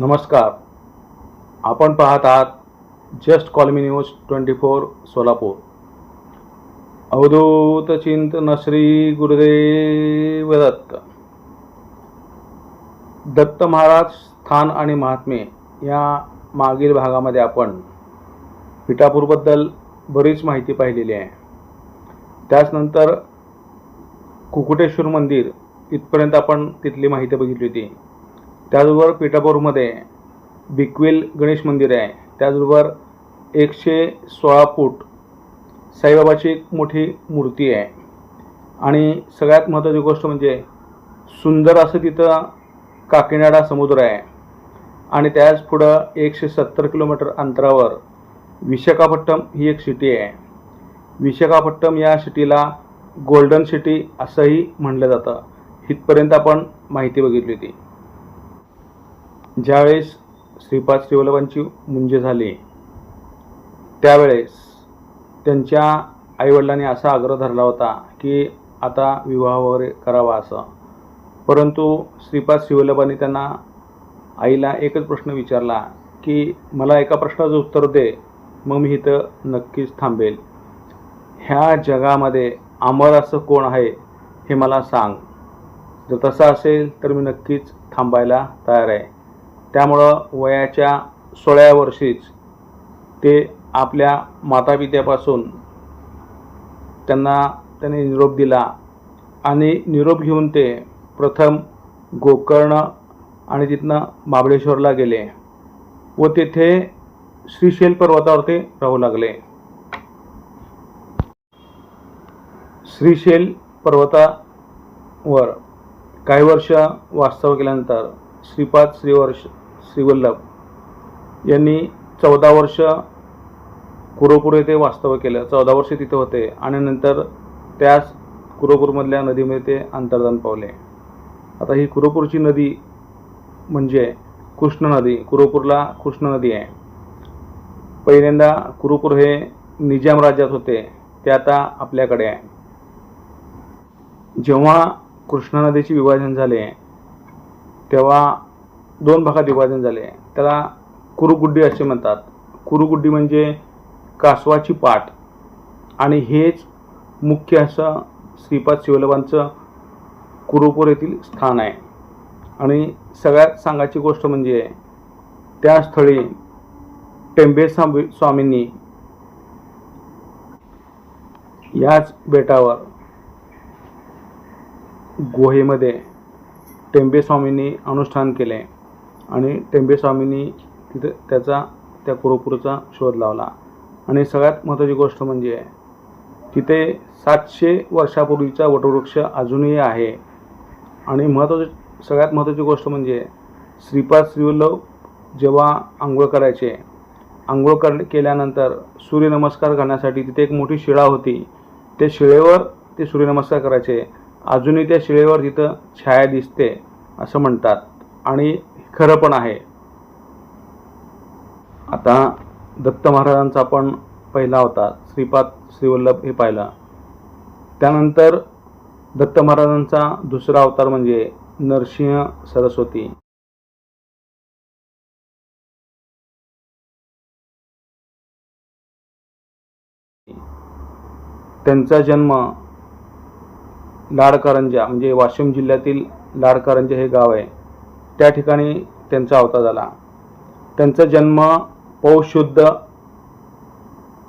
नमस्कार. आपण पाहत आहात just call me news twenty four Solapur. Avadhoot Chintan Shri Gurudev Datta. Datta Maharaj स्थान आणि महात्मे या मागील भागामध्ये आपण पिठापूरबद्दल बरीच माहिती पाहिलेली आहे. त्याचनंतर कुकुटेश्वर मंदिर इथपर्यंत आपण तिथली माहिती बघितली होती. त्याचबरोबर पिठापूरमध्ये बिकवेल गणेश मंदिर आहे. त्याचबरोबर एकशे सोळा फूट साईबाबाची एक मोठी मूर्ती आहे. आणि सगळ्यात महत्त्वाची गोष्ट म्हणजे सुंदर असं तिथं काकीनाडा समुद्र आहे. आणि त्याच पुढं एकशे सत्तर किलोमीटर अंतरावर विशाखापट्टम ही एक सिटी आहे. विशाखापट्टम या सिटीला गोल्डन सिटी असंही म्हटलं जातं. इथपर्यंत आपण माहिती बघितली होती. ज्यावेळेस श्रीपाद श्रीवल्लभांची मुंजे झाली त्यावेळेस त्यांच्या आईवडिलांनी असा आग्रह धरला होता की आता विवाह वगैरे करावा असं. परंतु श्रीपाद श्रीवल्लभांनी त्यांना आईला एकच प्रश्न विचारला की मला एका प्रश्नाचं उत्तर दे मग मी इथं नक्कीच थांबेल. ह्या जगामध्ये अमर असं कोण आहे हे मला सांग. जर तसं असेल तर मी नक्कीच थांबायला तयार आहे. त्यामुळं वयाच्या सोळाव्या वर्षीच ते आपल्या मातापित्यापासून त्यांना त्यांनी निरोप दिला आणि निरोप घेऊन ते प्रथम गोकर्ण आणि तिथनं महाबळेश्वरला गेले व तेथे श्रीशैल पर्वतावर ते राहू लागले. श्रीशैल पर्वतावर काही वर्ष वास्तव केल्यानंतर श्रीपाद श्रीवर्ष श्रीवल्लभ यांनी चौदा वर्ष कुरोपूर येथे वास्तव्य केलं. चौदा वर्ष तिथे होते आणि नंतर त्याच कुरोपूरमधल्या नदीमध्ये ते अंतर्धान पावले. आता ही कुरोपूरची नदी म्हणजे कृष्ण नदी. कुरोपूरला कृष्ण नदी आहे. पहिल्यांदा कुरुपूर हे निजाम राज्यात होते. ते आता आपल्याकडे आहे. जेव्हा कृष्णा नदीचे विभाजन झाले तेव्हा दोन भागात विभाजन झाले. त्याला कुरुगुड्डी असे म्हणतात. कुरुगुड्डी म्हणजे कासवाची पाट आणि हेच मुख्य असं श्रीपाद शिवलभांचं कुरुपूर येथील स्थान आहे. आणि सगळ्यात सांगायची गोष्ट म्हणजे त्या स्थळी टेंबे स्वामी स्वामींनी याच बेटावर गुहेमध्ये टेंबे स्वामींनी अनुष्ठान केले. आणि टेंबेस्वामींनी तिथे त्याचा त्या कुरुपूरचा शोध लावला. आणि सगळ्यात महत्त्वाची गोष्ट म्हणजे तिथे सातशे वर्षापूर्वीचा वटवृक्ष अजूनही आहे. आणि महत्त्वाची सगळ्यात महत्त्वाची गोष्ट म्हणजे श्रीपाद श्रीवल्लभ जेव्हा आंघोळ करायचे आंघोळ कर केल्यानंतर सूर्यनमस्कार करण्यासाठी तिथे एक मोठी शिळा होती. त्या शिळेवर ते सूर्यनमस्कार करायचे. अजूनही त्या शिळेवर तिथं छाया दिसते असं म्हणतात. आणि खरं पण आहे. आता दत्त महाराजांचा आपण पहिला होता श्रीपाद श्रीवल्लभ हे पाहिलं. त्यानंतर दत्त महाराजांचा दुसरा अवतार म्हणजे नरसिंह सरस्वती. त्यांचा जन्म लाडकारंजा म्हणजे वाशिम जिल्ह्यातील लाडकारंजा हे गाव आहे. त्या ठिकाणी त्यांचा अवतार झाला. त्यांचा जन्म पौष शुद्ध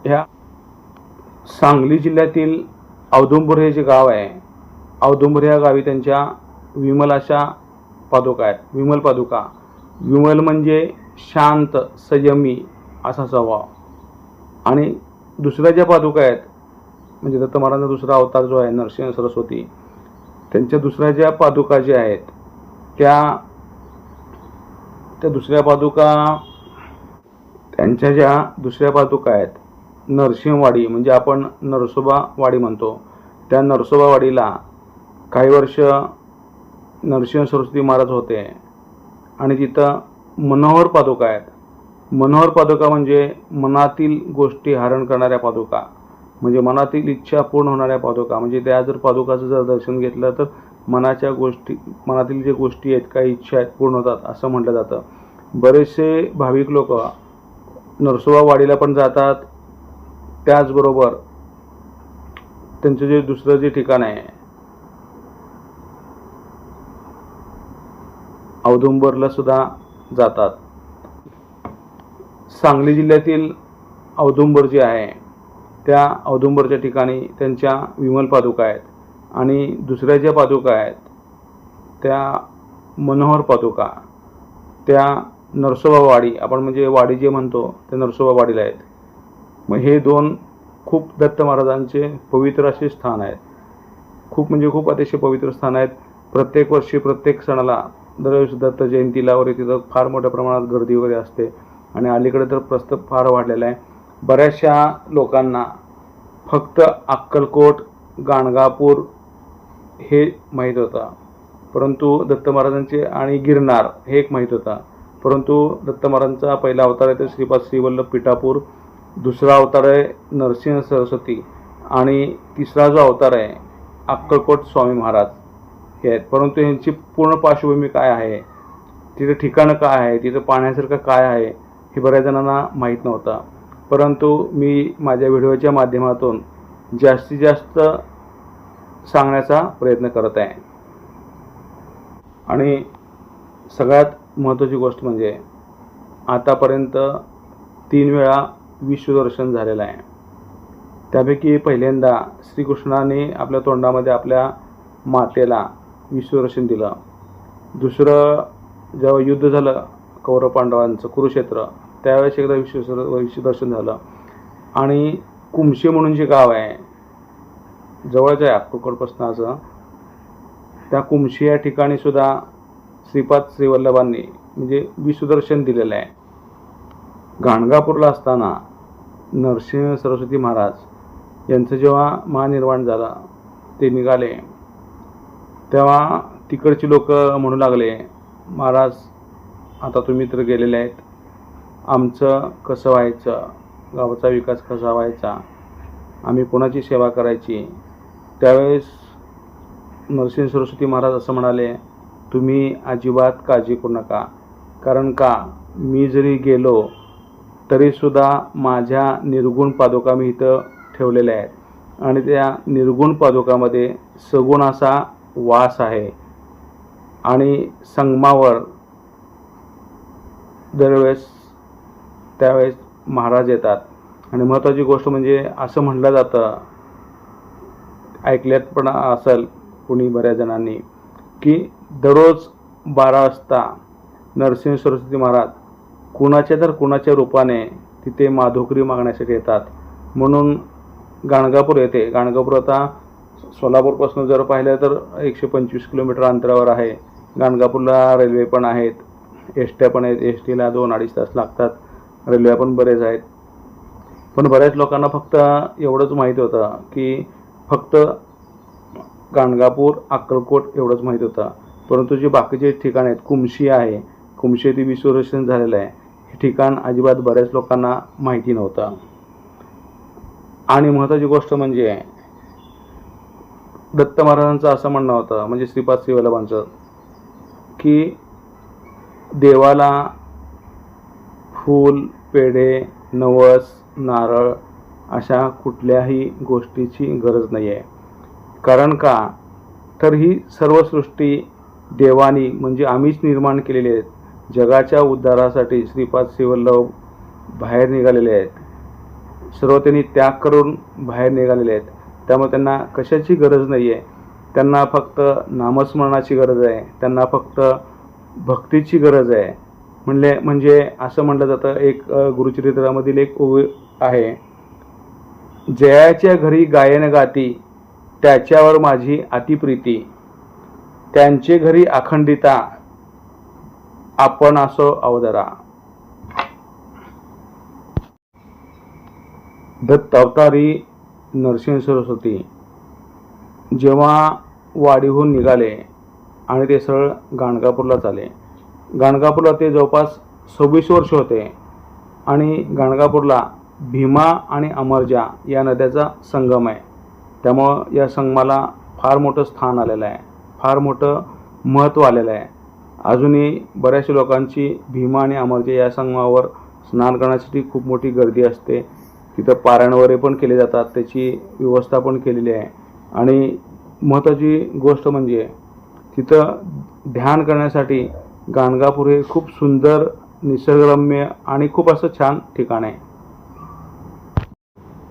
ह्या सांगली जिल्ह्यातील औदुंबूर हे जे गाव आहे औदुंबूर ह्या गावी त्यांच्या विमल अशा पादुका आहेत. विमल पादुका. विमल म्हणजे शांत संयमी असा स्वभाव. आणि दुसऱ्या ज्या पादुका आहेत म्हणजे दत्त महाराजांचा दुसरा अवतार जो आहे नरसिंह सरस्वती त्यांच्या दुसऱ्या ज्या पादुका ज्या आहेत त्या त्या दुसऱ्या पादुका त्यांच्या ज्या दुसऱ्या पादुका आहेत नरसिंहवाडी म्हणजे आपण नरसोबावाडी म्हणतो त्या नरसोबावाडीला काही वर्ष नरसिंह सरस्वती महाराज होते. आणि तिथं मनोहर पादुका आहेत. मनोहर पादुका म्हणजे मनातील गोष्टी हरण करणाऱ्या पादुका. म्हणजे मनातील इच्छा पूर्ण होणाऱ्या पादुका. म्हणजे त्या जर पादुकाचं जर दर्शन घेतलं तर मनाच्या गोष्टी मनातील जे गोष्टी आहेत काही इच्छा आहेत पूर्ण होतात असं म्हटलं जातं. बरेचसे भाविक लोक नरसोबा वाडीला पण जातात. त्याचबरोबर त्यांचं जे दुसरं जे ठिकाण आहे औदुंबरला सुद्धा जातात. सांगली जिल्ह्यातील औदुंबर जे आहे त्या औदुंबरच्या ठिकाणी त्यांच्या विमल पादुका आहेत. आणि दुसऱ्या ज्या पादुका आहेत त्या मनोहर पादुका त्या नरसोबा वाडी आपण म्हणजे वाडी जे म्हणतो ते नरसोबा वाडीला आहेत. मग हे दोन खूप दत्त महाराजांचे पवित्र असे स्थान आहेत. खूप म्हणजे खूप अतिशय पवित्र स्थान आहेत. प्रत्येक वर्षी प्रत्येक सणाला दरवर्षी दत्त जयंतीला वगैरे तिथं फार मोठ्या प्रमाणात गर्दी वगैरे असते. आणि अलीकडे तर प्रस्त फार वाढलेला आहे. बऱ्याचशा लोकांना फक्त अक्कलकोट गाणगापूर हे माहीत होता. परंतु दत्त महाराजांचे आणि गिरनार हे एक माहीत होता. परंतु दत्त महाराजांचा पहिला अवतार आहे तो श्रीपाद श्रीवल्लभ पिठापूर दुसरा अवतार आहे नरसिंह सरस्वती आणि तिसरा जो अवतार आहे अक्कलकोट स्वामी महाराज हे आहेत. परंतु यांची पूर्ण पार्श्वभूमी काय आहे? तिथं ठिकाणं काय आहे? तिथं पाहण्यासारखं काय आहे? हे बऱ्याच जणांना माहीत नव्हतं. परंतु मी माझ्या व्हिडिओच्या माध्यमातून जास्तीत जास्त सांगण्याचा प्रयत्न करत आहे. आणि सगळ्यात महत्त्वाची गोष्ट म्हणजे आतापर्यंत तीन वेळा विश्वदर्शन झालेलं आहे. त्यापैकी पहिल्यांदा श्रीकृष्णाने आपल्या तोंडामध्ये आपल्या मातेला विश्वदर्शन दिलं. दुसरं जेव्हा युद्ध झालं कौरव पांडवांचं कुरुक्षेत्र त्यावेळेस एकदा विश्व विश्वदर्शन झालं. आणि कुमशे म्हणून जे गाव आहे जवळच आहे अक्कलकोटपासून असं त्या कुमशी या ठिकाणी सुद्धा श्रीपाद श्रीवल्लभांनी म्हणजे विसुदर्शन दिलेलं आहे. गाणगापूरला असताना नरसिंह सरस्वती महाराज यांचं जेव्हा महानिर्वाण झालं ते निघाले. तेव्हा तिकडची लोक म्हणू लागले महाराज आता तुम्ही तर गेलेले आहेत. आमचं कसं व्हायचं? गावाचा विकास कसा व्हायचा? आम्ही कोणाची सेवा करायची? त्यावेळेस नरसिंह सरस्वती महाराज असं म्हणाले तुम्ही अजिबात काळजी करू नका. कारण का? मी जरी गेलो तरीसुद्धा माझ्या निर्गुण पादुका मी इथं ठेवलेल्या आहेत. आणि त्या निर्गुण पादुकामध्ये सगुण असा वास आहे. आणि संगमावर दरवेळेस त्यावेळेस महाराज येतात. आणि महत्त्वाची गोष्ट म्हणजे असं म्हटलं जातं ऐकल्यात पण असेल कुणी बऱ्याच जणांनी की दररोज बारा वाजता नरसिंह सरस्वती महाराज कुणाच्या तर कुणाच्या रूपाने तिथे माधोकरी मागण्यासाठी येतात. म्हणून गाणगापूर येते गाणगापूर आता सोलापूरपासून जर पाहिलं तर एकशे पंचवीस किलोमीटर अंतरावर आहे. गाणगापूरला रेल्वे पण आहेत. एस ट्या पण आहेत. एस टीला दोन अडीच तास लागतात. रेल्वे पण बरेच आहेत. पण बऱ्याच लोकांना फक्त एवढंच माहीत होतं की फक्त गाणगापूर अक्कलकोट एवढंच माहीत होतं. परंतु जे बाकीचे ठिकाण आहेत कुमशी आहे कुमशी येथे विश्वदर्शन झालेलं आहे. हे ठिकाण अजिबात बऱ्याच लोकांना माहिती नव्हतं. आणि महत्त्वाची गोष्ट म्हणजे दत्त महाराजांचं असं म्हणणं होतं म्हणजे श्रीपाद श्रीवल्लभांचं की देवाला फूल पेढे नवस नारळ अशा कुठल्याही गोष्टीची गरज नाही आहे कारण का? तर ही सर्व सृष्टी देवानी म्हणजे आम्हीच निर्माण केलेली आहेत. जगाच्या उद्धारासाठी श्रीपाद शिवल्लभ बाहेर निघालेले आहेत. सर्व त्यांनी त्याग करून बाहेर निघालेले आहेत. त्यामुळे त्यांना कशाची गरज नाही आहे त्यांना फक्त नामस्मरणाची गरज आहे. त्यांना फक्त भक्तीची गरज आहे. म्हणले म्हणजे असं म्हटलं जातं एक गुरुचरित्रामधील एक ओवी आहे. जयाच्या घरी गायन गाती त्याच्यावर माझी अतिप्रीती त्यांचे घरी अखंडिता आपण असो अवदरा. दत्त अवतारी नरसिंह सरस्वती. जेव्हा वाडीहून निघाले आणि ते सरळ गाणगापूरला चाले गाणगापूरला ते जवळपास सव्वीस वर्ष होते आणि गाणगापूरला भीमा आणि अमरजा या नद्याचा संगम आहे. त्यामुळं या संगमाला फार मोठं स्थान आलेलं आहे. फार मोठं महत्त्व आलेलं आहे. अजूनही बऱ्याचशा लोकांची भीमा आणि अमरजा या संगमावर स्नान करण्यासाठी खूप मोठी गर्दी असते. तिथं पारायण वगैरे पण केले जातात. त्याची व्यवस्था पण केलेली आहे. आणि महत्त्वाची गोष्ट म्हणजे तिथं ध्यान करण्यासाठी गाणगापूर हे खूप सुंदर निसर्गरम्य आणि खूप असं छान ठिकाण आहे.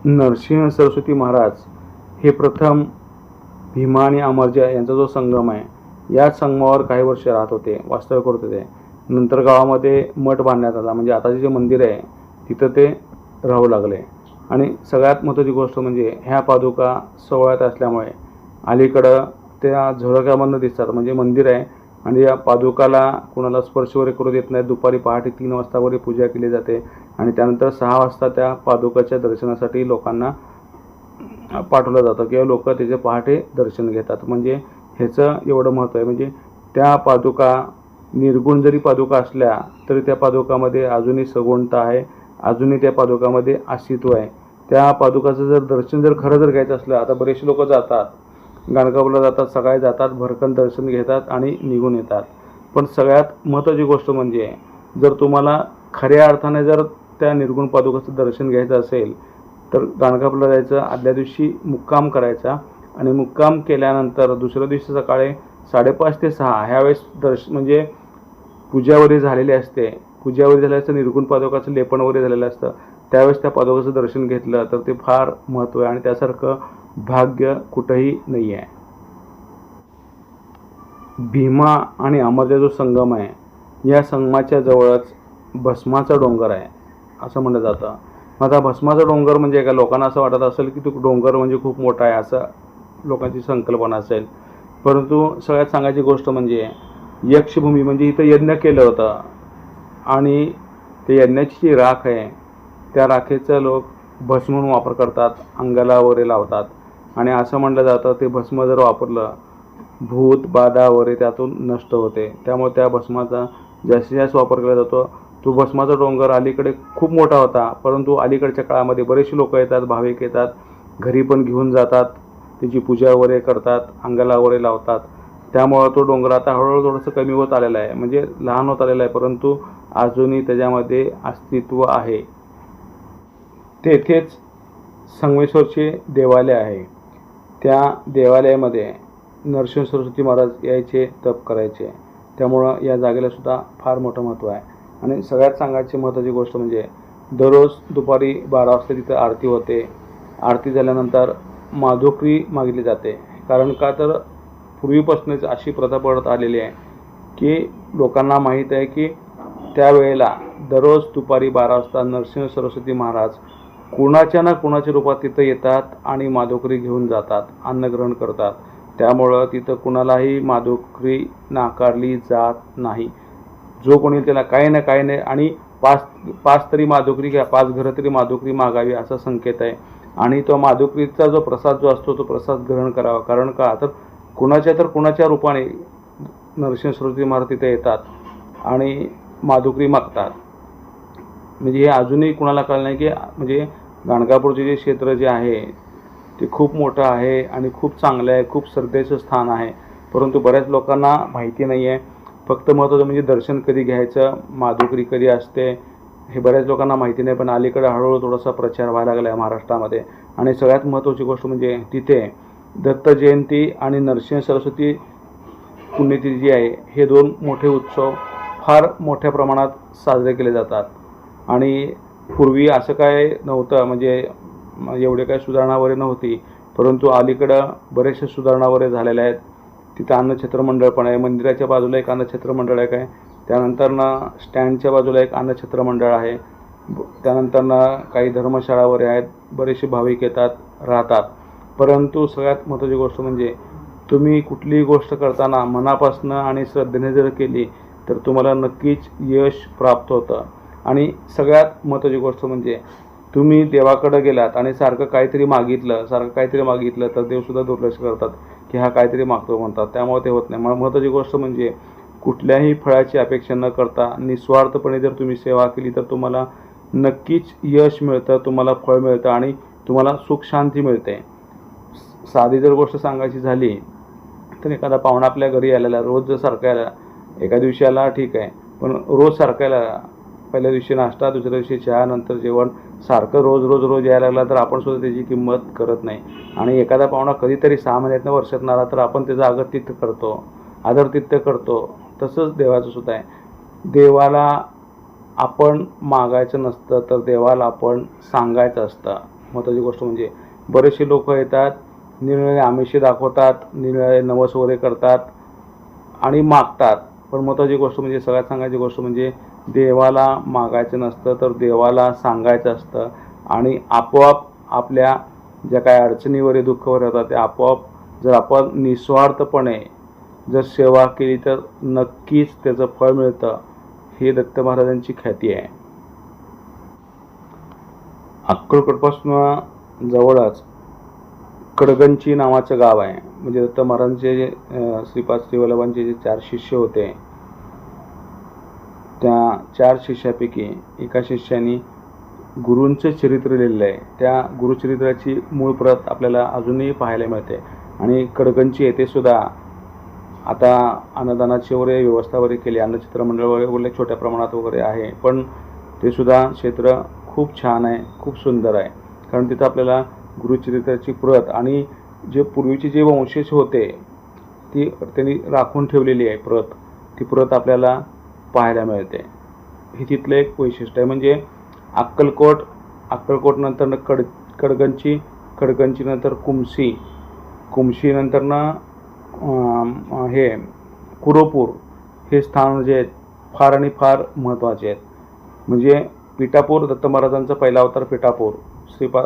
नरसिंह सरस्वती महाराज हे प्रथम भीमा आणि अमरजा यांचा जो संगम आहे या संगमावर काही वर्ष राहत होते वास्तव्य करत होते. नंतर गावामध्ये मठ बांधण्यात आला. म्हणजे आताचे जे मंदिर आहे तिथं ते राहू लागले. आणि सगळ्यात महत्त्वाची गोष्ट म्हणजे ह्या पादुका सोहळ्यात असल्यामुळे अलीकडं त्या झोरक्यामधनं दिसतात. म्हणजे मंदिर आहे आणि या पादुकाला कुणाला स्पर्श वगैरे करू देत नाही दुपारी पहाटे तीन वाजता वगैरे पूजा केली जाते. आणि त्यानंतर सहा वाजता त्या पादुकाच्या दर्शनासाठी लोकांना पाठवलं जातं किंवा लोक त्याचे पहाटे दर्शन घेतात. म्हणजे ह्याचं एवढं महत्त्व आहे. म्हणजे त्या पादुका निर्गुण जरी पादुका असल्या तरी त्या पादुकामध्ये अजूनही सगुणता आहे. अजूनही त्या पादुकामध्ये अस्तित्व आहे. त्या पादुकाचं जर दर्शन जर खरं जर घ्यायचं असलं आता बरेचसे लोक जातात. गाणगावला जातात सकाळी जातात भरकन दर्शन घेतात आणि निघून येतात. पण सगळ्यात महत्त्वाची गोष्ट म्हणजे जर तुम्हाला खऱ्या अर्थाने जर त्या निर्गुण पादुकाचं दर्शन घ्यायचं असेल तर गाणगापूरला जायचं आदल्या दिवशी मुक्काम करायचा आणि मुक्काम केल्यानंतर दुसऱ्या दिवशी सकाळी साडेपाच ते सहा ह्यावेळेस दर्श म्हणजे पूजा वगैरे झालेली असते. पूजा वगैरे झालेलं असतं निर्गुण पादुकाचं लेपण वगैरे झालेलं असतं. त्यावेळेस त्या पादुकाचं दर्शन घेतलं तर ते फार महत्त्व आहे आणि त्यासारखं भाग्य कुठंही नाही आहे भीमा आणि अमरचा जो संगम आहे या संगमाच्या जवळच भस्माचा डोंगर आहे असं म्हणलं जातं. मग आता भस्माचा डोंगर म्हणजे का लोकांना असं वाटत असेल की तो डोंगर म्हणजे खूप मोठा आहे असं लोकांची संकल्पना असेल. परंतु सगळ्यात सांगायची गोष्ट म्हणजे यक्षभूमी म्हणजे इथं यज्ञ केलं होतं. आणि ते यज्ञाची जी राख आहे त्या राखेचा लोक भस्म म्हणून वापर करतात अंगाला वगैरे लावतात. आणि असं म्हटलं जातं ते भस्म जर वापरलं भूत बाधा वगैरे त्यातून नष्ट होते. त्यामुळे त्या भस्माचा जास्तीत जास्त वापर केला जातो. तो भस्माचा डोंगर अलीकडे खूप मोठा होता परंतु अलीकडच्या काळामध्ये बरेचसे लोक येतात भाविक येतात घरी पण घेऊन जातात त्याची पूजा वगैरे करतात अंगाला वगैरे लावतात. त्यामुळं तो डोंगर आता हळूहळू थोडंसं कमी होत आलेला आहे. म्हणजे लहान होत आलेला आहे परंतु अजूनही त्याच्यामध्ये अस्तित्व आहे. तेथेच संगमेश्वरचे देवालय आहे. त्या देवालयामध्ये नरसिंह सरस्वती महाराज यायचे तप करायचे. त्यामुळं या जागेलासुद्धा फार मोठं महत्त्व आहे. आणि सगळ्यात सांगायची महत्त्वाची गोष्ट म्हणजे दररोज दुपारी बारा वाजता तिथं आरती होते. आरती झाल्यानंतर माधोकरी मागितली जाते. कारण का तर पूर्वीपासूनच अशी प्रथा पडत आलेली आहे की लोकांना माहीत आहे की त्यावेळेला दररोज दुपारी बारा वाजता नरसिंह सरस्वती महाराज कुणाच्या ना कुणाच्या रूपात तिथं येतात आणि माधुकरी घेऊन जातात अन्नग्रहण करतात. त्यामुळं तिथं कुणालाही माधोकरी नाकारली जात नाही. जो कोणी त्याला काही ना काही नाही आणि पाच पाच तरी माधोकरी घ्या पाच घरं तरी माधुकरी मागावी असा संकेत आहे. आणि तो माधोकरीचा जो प्रसाद जो असतो तो प्रसाद ग्रहण करावा. कारण का? तर कुणाच्या तर कुणाच्या रूपाने नरसिंह महाराज तिथे येतात आणि माधुकरी मागतात. म्हणजे हे अजूनही कुणाला कळलं नाही की म्हणजे गाणगापूरचे जे क्षेत्र जे आहे ते खूप मोठं आहे आणि खूप चांगलं आहे खूप श्रद्धेचं स्थान आहे. परंतु बऱ्याच लोकांना माहिती नाही आहे फक्त महत्त्वाचं म्हणजे दर्शन कधी घ्यायचं माधुकरी कधी असते हे बऱ्याच लोकांना माहिती नाही. पण अलीकडे हळूहळू थोडासा प्रचार व्हायला लागला आहे महाराष्ट्रामध्ये. आणि सगळ्यात महत्त्वाची गोष्ट म्हणजे तिथे दत्त जयंती आणि नरसिंह सरस्वती पुण्यतिथी जी आहे. हे दोन मोठे उत्सव फार मोठ्या प्रमाणात साजरे केले जातात. आणि पूर्वी असं काय नव्हतं म्हणजे एवढे काय सुधारणा वगैरे नव्हती परंतु अलीकडं बरेचसे सुधारणा वगैरे झालेल्या आहेत. तिथं अन्नछत्र मंडळ पण आहे मंदिराच्या बाजूला एक अन्नछत्र मंडळ आहे काय? त्यानंतर ना स्टँडच्या बाजूला एक अन्नछत्र मंडळ आहे. त्यानंतर ना काही धर्मशाळा वगैरे आहेत बरेचसे भाविक येतात राहतात. परंतु सगळ्यात महत्त्वाची गोष्ट म्हणजे तुम्ही कुठलीही गोष्ट करताना मनापासनं आणि श्रद्धेने जर केली तर तुम्हाला नक्कीच यश प्राप्त होतं. आणि सगळ्यात महत्त्वाची गोष्ट म्हणजे तुम्ही देवाकडं गेलात आणि सारखं काहीतरी मागितलं सारखं काहीतरी मागितलं तर देवसुद्धा दुर्लक्ष करतात की हा काहीतरी मागतो म्हणतात. त्यामुळे ते होत नाही. मला महत्त्वाची गोष्ट म्हणजे कुठल्याही फळाची अपेक्षा न करता निस्वार्थपणे जर तुम्ही सेवा केली तर तुम्हाला नक्कीच यश मिळतं तुम्हाला फळ मिळतं आणि तुम्हाला सुख शांती मिळते. साधी जर गोष्ट सांगायची झाली तर एखादा पाहुणा आपल्या घरी आलेला रोज जर सारखा आला एका दिवशी आला ठीक आहे. पण रोज सारखायला पहिल्या दिवशी नाश्ता दुसऱ्या दिवशी चहा नंतर जेवण. सारखं रोज रोज रोज यायला लागला तर आपण सुद्धा त्याची किंमत करत नाही. आणि एखादा पाहुणा कधीतरी सहा महिन्यातनं वर्षात आला तर आपण त्याचं आगतिथ्य करतो आदरतिथ्य करतो. तसंच देवाचं सुद्धा आहे. देवाला आपण मागायचं नसतं तर देवाला आपण सांगायचं असतं. महत्त्वाची गोष्ट म्हणजे बरेचसे लोक येतात निरनिळे आमिषे दाखवतात निरनिळे नवस वगैरे करतात आणि मागतात. पण महत्त्वाची गोष्ट म्हणजे सगळ्यात सांगायची गोष्ट म्हणजे देवाला मागायचं नसतं तर देवाला सांगायचं असतं. आणि आपोआप आपल्या ज्या काही अडचणीवर दुःखवर येतात ते आपोआप जर आपण निस्वार्थपणे जर सेवा केली तर नक्कीच त्याचं फळ मिळतं ही दत्त महाराजांची ख्याती आहे. अक्कलकोटपासून जवळच कडगंची नावाचं गाव आहे. म्हणजे दत्त महाराजांचे जे श्रीपाद श्रीवल्लभांचे जे चार शिष्य होते त्या चार शिष्यापैकी एका शिष्याने गुरूंचं चरित्र लिहिलेलं आहे. त्या गुरुचरित्राची मूळ प्रत आपल्याला अजूनही पाहायला मिळते. आणि कडगंची येथे सुद्धा आता अन्नदानाची वगैरे व्यवस्था वगैरे केली अन्नचित्र मंडळ वगैरे वगैरे छोट्या प्रमाणात वगैरे आहे पण ते सुद्धा क्षेत्र खूप छान आहे खूप सुंदर आहे. कारण तिथं आपल्याला गुरुचरित्राची प्रत आणि जे पूर्वीचे जे वंशज होते ती त्यांनी राखून ठेवलेली आहे प्रत. ती प्रत आपल्याला पाहायला मिळते. हे तिथलं एक वैशिष्ट्य आहे. म्हणजे अक्कलकोट अक्कलकोट नंतर कड कडगंची कडगंची नंतर कुमसी कुमशी नंतरनं हे कुरोपूर हे स्थान जे आहेत फार आणि फार महत्त्वाचे आहेत. म्हणजे पिठापूर दत्त महाराजांचा पहिला अवतार पिठापूर श्रीपा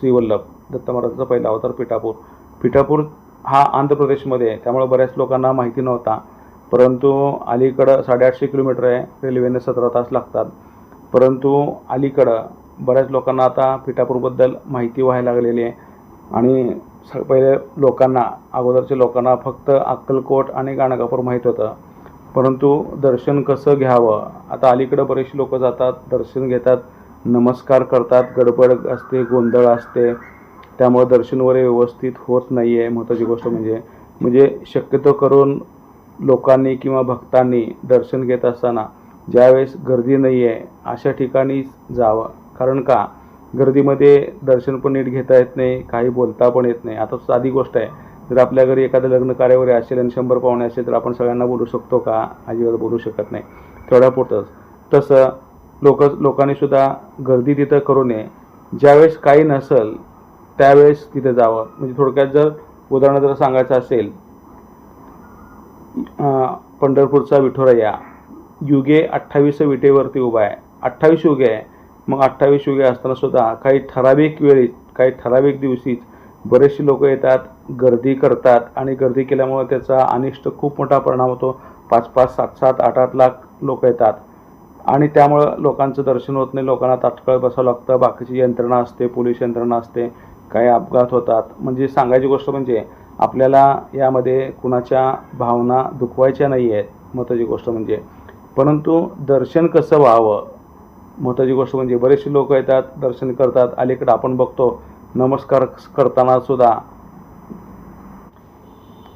श्रीवल्लभ दत्त महाराजांचा पहिला अवतार पिठापूर. पिठापूर हा आंध्र प्रदेशमध्ये आहे. त्यामुळे बऱ्याच लोकांना माहिती नव्हता. परंतु अलीकडं साडेआठशे किलोमीटर आहे रेल्वेने सतरा तास लागतात. परंतु अलीकडं बऱ्याच लोकांना आता पिठापूरबद्दल माहिती व्हायला लागलेली आहे. आणि स पहिले लोकांना अगोदरच्या लोकांना फक्त अक्कलकोट आणि गाणगापूर माहीत होतं. परंतु दर्शन कसं घ्यावं? आता अलीकडं बरेचसे लोक जातात दर्शन घेतात नमस्कार करतात गडबड असते गोंधळ असते. त्यामुळे दर्शन वगैरे व्यवस्थित होत नाही आहे महत्त्वाची गोष्ट म्हणजे. म्हणजे शक्यतो करून लोकांनी किंवा भक्तांनी दर्शन घेत असताना ज्यावेळेस गर्दी नाही आहे अशा ठिकाणीच जावं. कारण का? गर्दीमध्ये दर्शन पण नीट घेता येत नाही काही बोलता पण येत नाही. आता साधी गोष्ट आहे. जर आपल्या घरी एखादं लग्न कार्य वगैरे असेल आणि शंभर पाहुणे असेल तर आपण सगळ्यांना बोलू शकतो का? अजिबात बोलू शकत नाही. तेवढ्या तसं लोक लोकांनीसुद्धा गर्दी तिथं करू नये. ज्यावेळेस काही नसेल त्यावेळेस तिथं जावं. म्हणजे थोडक्यात जर उदाहरण जर सांगायचं असेल पंढरपूरचा विठोरया युगे अठ्ठावीस विटेवरती उभा आहे. अठ्ठावीस युगे आहे. मग अठ्ठावीस युगे असताना सुद्धा काही ठराविक वेळीत काही ठराविक दिवशीच बरेचसे लोक येतात गर्दी करतात आणि गर्दी केल्यामुळे त्याचा अनिष्ट खूप मोठा परिणाम होतो. पाच पाच सात सात आठ आठ लाख लोक येतात. आणि त्यामुळं लोकांचं दर्शन होत नाही. लोकांना तात्काळ बसावं लागतं. बाकीची यंत्रणा असते पोलीस यंत्रणा असते. काही अपघात होतात. म्हणजे सांगायची गोष्ट म्हणजे आपल्याला यामध्ये कुणाच्या भावना दुखवायच्या नाही आहेत महत्त्वाची गोष्ट म्हणजे. परंतु दर्शन कसं व्हावं? महत्त्वाची गोष्ट म्हणजे बरेचसे लोक येतात दर्शन करतात अलीकडे आपण बघतो नमस्कार करताना सुद्धा.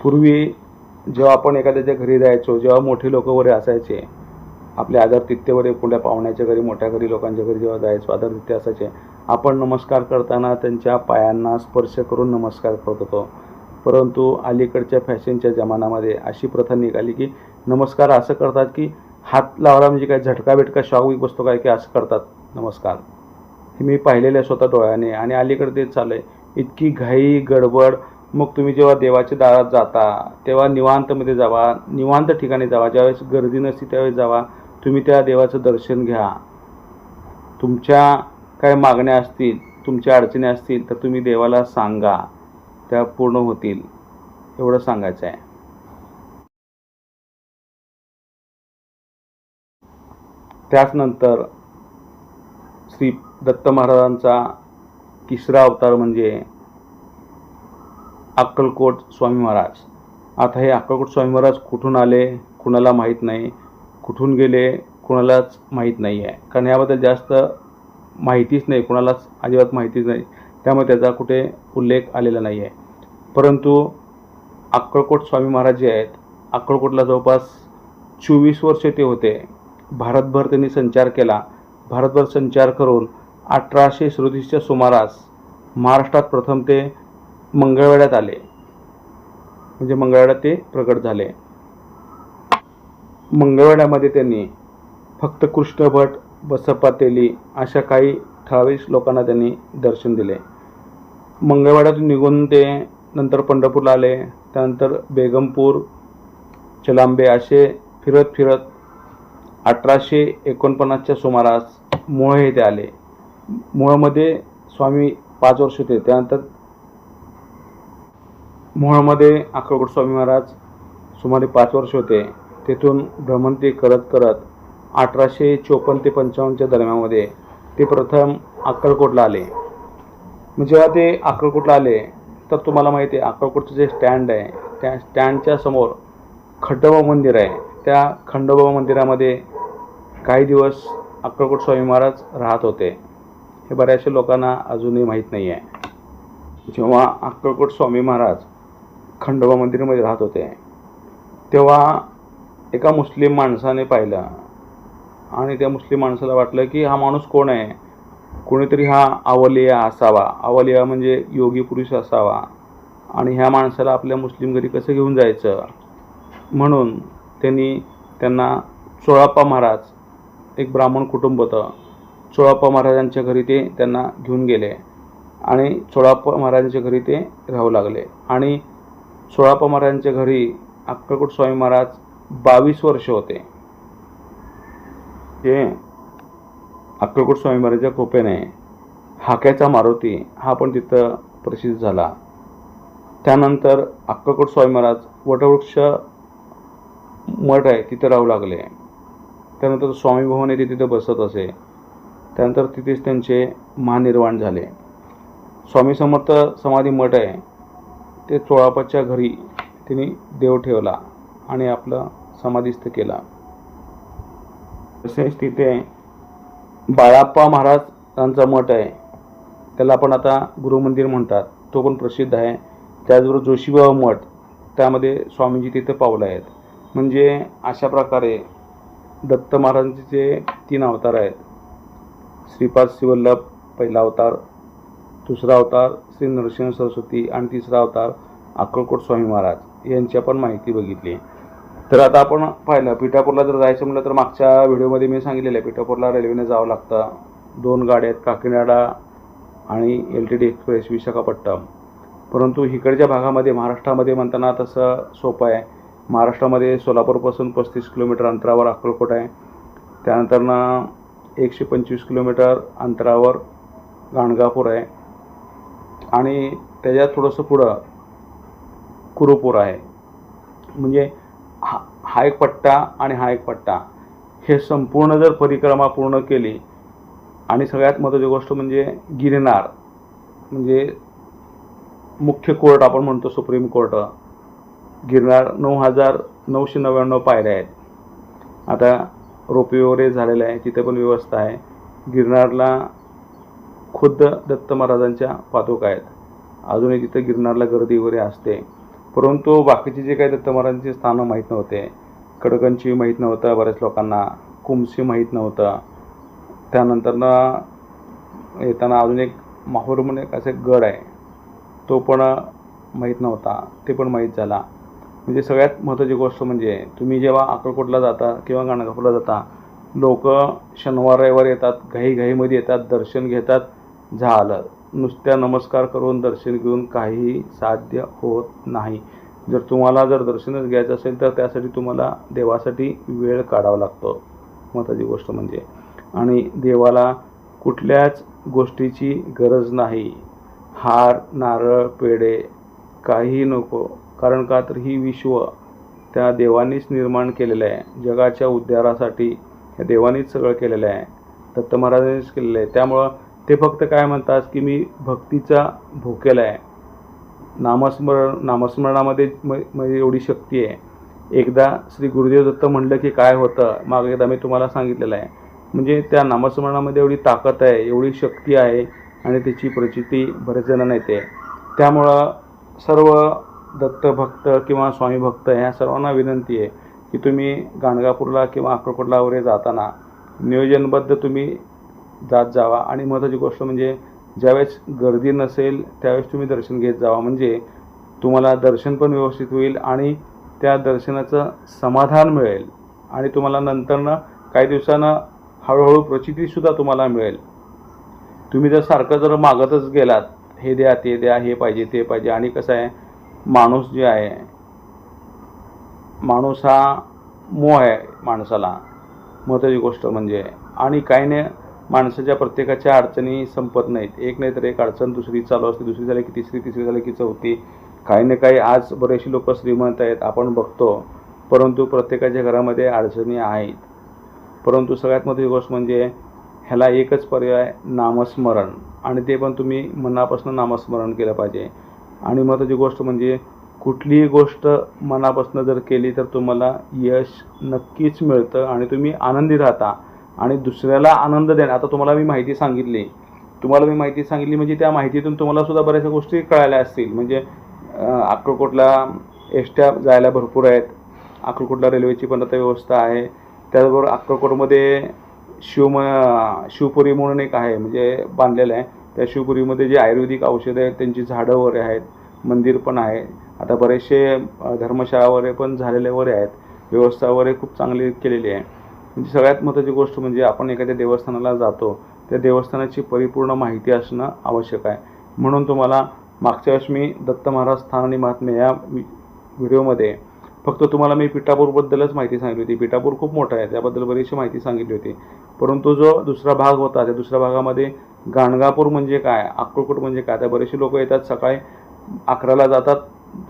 पूर्वी जेव्हा आपण एखाद्याच्या घरी जायचो जेव्हा मोठे लोक वगैरे असायचे आपले आदरतिथ्य वगैरे पुढल्या पाहुण्याच्या घरी मोठ्या घरी लोकांच्या घरी जेव्हा जायचो आदरतिथ्य असायचे. आपण नमस्कार करताना त्यांच्या पायांना स्पर्श करून नमस्कार करत होतो. परंतु अलीकडच्या फॅशनच्या जमान्यामध्ये अशी प्रथा निघाली की नमस्कार असं करतात की हात लावला म्हणजे काय झटका बिटका शॉक बसतो काय की असं करतात. नमस्कार. हे मी पाहिलेलं आहे स्वतः डोळ्याने आणि अलीकडे तेच चाललं आहे इतकी घाई गडबड. मग तुम्ही जेव्हा देवाच्या दारात जाता तेव्हा निवांतमध्ये जावा निवांत ठिकाणी जावा. ज्यावेळेस गर्दी नसती त्यावेळेस जावा. तुम्ही त्या देवाचं दर्शन घ्या. तुमच्या काय मागण्या असतील तुमच्या अडचणी असतील तर तुम्ही देवाला सांगा. त्या पूर्ण होतील एवढं सांगायचं आहे. त्याचनंतर श्री दत्त महाराजांचा तिसरा अवतार म्हणजे अक्कलकोट स्वामी महाराज. आता हे अक्कलकोट स्वामी महाराज कुठून आले कुणाला माहीत नाही कुठून गेले कुणालाच माहीत नाही आहे. कारण याबद्दल जास्त माहितीच नाही कुणालाच अजिबात माहितीच नाही. त्यामुळे त्याचा कुठे उल्लेख आलेला नाही आहे. परंतु अक्कलकोट स्वामी महाराज जे आहेत अक्कलकोटला जवळपास चोवीस वर्षे ते होते. भारतभर त्यांनी संचार केला. भारतभर संचार करून अठराशे सदोतीसच्या सुमारास महाराष्ट्रात प्रथम ते मंगळवाड्यात आले. म्हणजे मंगळवेढ्यात ते प्रकट झाले. मंगळवाड्यामध्ये त्यांनी फक्त कृष्णभट बसप्पा तेली अशा काही ठराविक लोकांना त्यांनी दर्शन दिले. मंगळवाड्यातून निघून ते नंतर पंढरपूरला आले. त्यानंतर बेगमपूर चलांबे असे फिरत फिरत अठराशे एकोणपन्नासच्या सुमारास मुळे येथे आले. मुळमध्ये स्वामी पाच वर्ष होते. त्यानंतर मुळमध्ये अक्कलकोट स्वामी महाराज सुमारे पाच वर्ष होते. तेथून भ्रमंती करत करत अठराशे चोपन्न ते पंचावन्नच्या दरम्यानमध्ये ते प्रथम अक्कलकोटला आले. म्हणजे मग जेव्हा ते अक्कलकोटला आले. तर तुम्हाला माहिती आहे अक्कलकोटचं जे स्टँड आहे त्या स्टँडच्या समोर खंडोबा मंदिर आहे. त्या खंडोबा मंदिरामध्ये काही दिवस अक्कलकोट स्वामी महाराज राहत होते. हे बऱ्याचशा लोकांना अजूनही माहीत नाही आहे. जेव्हा अक्कलकोट स्वामी महाराज खंडोबा मंदिरामध्ये राहत होते तेव्हा एका मुस्लिम माणसाने पाहिलं. आणि त्या मुस्लिम माणसाला वाटलं की हा माणूस कोण आहे? कोणीतरी हा अवलिया असावा. अवलिया म्हणजे योगी पुरुष असावा. आणि ह्या माणसाला आपल्या मुस्लिम घरी कसं घेऊन जायचं? म्हणून त्यांनी त्यांना चोळाप्पा महाराज एक ब्राह्मण कुटुंब होतं. चोळाप्पा महाराजांच्या घरी ते त्यांना घेऊन गेले. आणि चोळाप्पा महाराजांच्या घरी ते राहू लागले. आणि चोळाप्पा महाराजांच्या घरी अक्कलकोट स्वामी महाराज बावीस वर्ष होते. हे अक्कलकोट स्वामी महाराजच्या कृपेने हाक्याचा मारुती हा पण तिथं प्रसिद्ध झाला. त्यानंतर अक्कलकोट स्वामी महाराज वटवृक्ष मठ आहे तिथं राहू लागले. त्यानंतर स्वामी भवन आहे तिथं बसत असे. त्यानंतर तिथेच त्यांचे महानिर्वाण झाले. स्वामी समर्थ समाधी मठ आहे. ते चोळापाच्या घरी तिने देव ठेवला आणि आपलं समाधीस्थ केला. तसेच तिथे बाळाप्पा महाराजांचा मठ आहे. त्याला आपण आता गुरुमंदिर म्हणतात. तो पण प्रसिद्ध आहे. त्याचबरोबर जोशीबाबा मठ त्यामध्ये स्वामीजी तिथं पावलं आहेत. म्हणजे अशा प्रकारे दत्त महाराजांचे जे तीन अवतार आहेत. श्रीपाद श्रीवल्लभ पहिला अवतार दुसरा अवतार श्री नरसिंह सरस्वती आणि तिसरा अवतार अक्कलकोट स्वामी महाराज यांची आपण माहिती बघितली. तर आता आपण पाहिलं पिठापूरला जर जायचं म्हटलं तर मागच्या व्हिडिओमध्ये मी सांगितलेलं आहे पिठापूरला रेल्वेने जावं लागतं. दोन गाड्या आहेत काकिनाडा आणि L T D express Visakhapatnam. परंतु इकडच्या भागामध्ये महाराष्ट्रामध्ये म्हणताना तसं सोपं आहे. महाराष्ट्रामध्ये सोलापूरपासून पस्तीस किलोमीटर अंतरावर अक्कलकोट आहे. त्यानंतरनं एकशे पंचवीस किलोमीटर अंतरावर गाणगापूर आहे. आणि त्याच्यात थोडंसं पुढं कुरुपूर आहे. म्हणजे हा हा एक पट्टा आणि हा एक पट्टा. हे संपूर्ण जर परिक्रमा पूर्ण केली आणि सगळ्यात महत्त्वाची गोष्ट म्हणजे गिरनार म्हणजे मुख्य कोर्ट आपण म्हणतो सुप्रीम कोर्ट. गिरनार नऊ हजार नऊशे नव्याण्णव पायऱ्या आहेत. आता रोपवे वगैरे झालेलं आहे तिथे पण व्यवस्था आहे. गिरनारला खुद्द दत्त महाराजांच्या पादुका आहेत. अजूनही तिथं गिरनारला गर्दी वगैरे असते. परंतु बाकीचे जे काही दत्त स्थानं माहीत नव्हते कडकंची माहीत नव्हतं बऱ्याच लोकांना कुमसी माहीत नव्हतं. त्यानंतरनं येताना अजून एक माहूर म्हणून एक असं एक गड आहे तो पण माहीत नव्हता ते पण माहीत झाला. म्हणजे सगळ्यात महत्त्वाची गोष्ट म्हणजे तुम्ही जेव्हा अक्कलकोटला जाता किंवा गाणगापूरला जाता लोक शनिवार रविवार येतात घाईघाईमध्ये येतात दर्शन घेतात झालं. नुसत्या नमस्कार करून दर्शन घेऊन काहीही साध्य होत नाही. जर तुम्हाला जर दर्शनच घ्यायचं असेल तर त्यासाठी तुम्हाला देवासाठी वेळ काढावा लागतो. महत्त्वाची गोष्ट म्हणजे. आणि देवाला कुठल्याच गोष्टीची गरज नाही. हार नारळ पेढे काहीही नको. कारण का तर ही विश्व त्या देवानीच निर्माण केलेलं आहे. जगाच्या उद्धारासाठी या देवानीच सगळं केलेलं आहे. दत्त महाराजांनीच केलेलं आहे. त्यामुळं ते फक्त काय म्हणतात की मी भक्तीचा भोकेला आहे. नामस्मरण नामस्मरणामध्ये म म्हणजे एवढी शक्ती आहे. एकदा श्री गुरुदेव दत्त म्हणलं की काय होतं? माग एकदा मी तुम्हाला सांगितलेलं आहे. म्हणजे त्या नामस्मरणामध्ये एवढी ताकद आहे एवढी शक्ती आहे आणि त्याची प्रचिती बरेच जणांना येते. त्यामुळं सर्व दत्तभक्त किंवा स्वामी भक्त ह्या सर्वांना विनंती आहे की तुम्ही गाणगापूरला किंवा अक्कलकोटला वगैरे जाताना नियोजनबद्ध तुम्ही जात जावा. आणि महत्त्वाची गोष्ट म्हणजे ज्यावेळेस गर्दी नसेल त्यावेळेस तुम्ही दर्शन घेत जावा. म्हणजे तुम्हाला दर्शन पण व्यवस्थित होईल आणि त्या दर्शनाचं समाधान मिळेल. आणि तुम्हाला नंतरनं काही दिवसानं हळूहळू प्रचितीसुद्धा तुम्हाला मिळेल. तुम्ही जर सारखं जर मागतच गेलात हे द्या ते द्या हे पाहिजे ते पाहिजे. आणि कसं आहे माणूस जे आहे माणूस हा मोह आहे माणसाला. महत्त्वाची गोष्ट म्हणजे. आणि काही नाही माणसाच्या प्रत्येकाच्या अडचणी संपत नाहीत. एक नाही तर एक अडचण दुसरी चालू असते. दुसरी झाली की तिसरी तिसरी झाली की चौथी. काही ना काही आज बरेचसे लोक श्रीमंत आहेत. आपण बघतो. परंतु प्रत्येकाच्या घरामध्ये अडचणी आहेत. परंतु सगळ्यात मोठी गोष्ट म्हणजे ह्याला एकच पर्याय नामस्मरण. आणि ते पण तुम्ही मनापासून नामस्मरण केलं पाहिजे. आणि महत्त्वाची गोष्ट म्हणजे कुठलीही गोष्ट मनापासून जर केली तर तुम्हाला यश नक्कीच मिळतं आणि तुम्ही आनंदी राहता. आणि दुसऱ्याला आनंद देणं. आता तुम्हाला मी माहिती सांगितली. तुम्हाला मी माहिती सांगितली म्हणजे त्या माहितीतून तुम्हाला सुद्धा बऱ्याचशा गोष्टी कळायला असतील. म्हणजे अं, अक्कलकोटला एसट्या जायला भरपूर आहेत. अक्कलकोटला रेल्वेची पण आता व्यवस्था आहे. त्याचबरोबर अक्कलकोटमध्ये शिवम शिवपुरी म्हणून एक आहे म्हणजे बांधलेलं आहे. त्या शिवपुरीमध्ये जे आयुर्वेदिक औषधं आहेत त्यांची झाडं वगैरे आहेत. मंदिर पण आहे. आता बरेचसे धर्मशाळा वगैरे पण झालेले वगैरे आहेत. व्यवस्था वगैरे खूप चांगली केलेली आहे. म्हणजे सगळ्यात महत्त्वाची गोष्ट म्हणजे आपण एखाद्या देवस्थानाला जातो त्या देवस्थानाची परिपूर्ण माहिती असणं आवश्यक आहे. म्हणून तुम्हाला मागच्या वेळेस मी दत्त महाराज स्थान आणि महात्म्य या व्हिडिओमध्ये फक्त तुम्हाला मी पिठापूरबद्दलच माहिती सांगितली होती. पिठापूर खूप मोठं आहे त्याबद्दल बरीचशी माहिती सांगितली होती. परंतु जो दुसरा भाग होता त्या दुसऱ्या भागामध्ये गाणगापूर म्हणजे काय अक्कलकोट म्हणजे काय त्या बरेचसे लोक येतात सकाळी अकराला जातात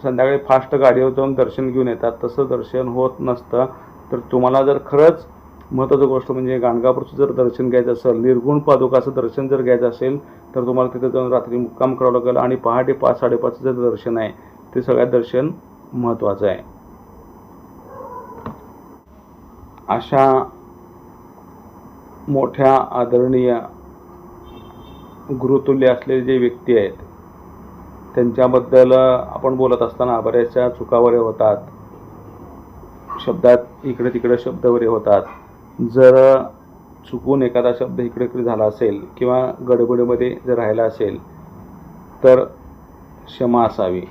संध्याकाळी फास्ट गाडीवर जाऊन दर्शन घेऊन येतात. तसं दर्शन होत नसतं. तर तुम्हाला जर खरंच महत्त्वाची गोष्ट म्हणजे गाणगापूरचं जर दर्शन घ्यायचं असेल निर्गुण पादुकाचं दर्शन जर घ्यायचं असेल तर तुम्हाला तिथं जाऊन रात्री मुक्काम करावं लागेल आणि पहाटे पाच साडेपाचचं जर दर्शन आहे ते सगळ्यात दर्शन महत्त्वाचं आहे. अशा मोठ्या आदरणीय गुरुतुल्य असलेले जे व्यक्ती आहेत त्यांच्याबद्दल आपण बोलत असताना बऱ्याचशा चुकावरे होतात. शब्दात इकडे तिकडे शब्दवरे होतात. जर चुकून एखादा शब्द इकडे इकडे झाला असेल किंवा गडबडीमध्ये जर राहिला असेल तर क्षमा असावी.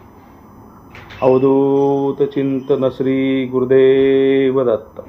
अवधूत चिंतन श्री गुरुदेव दत्त.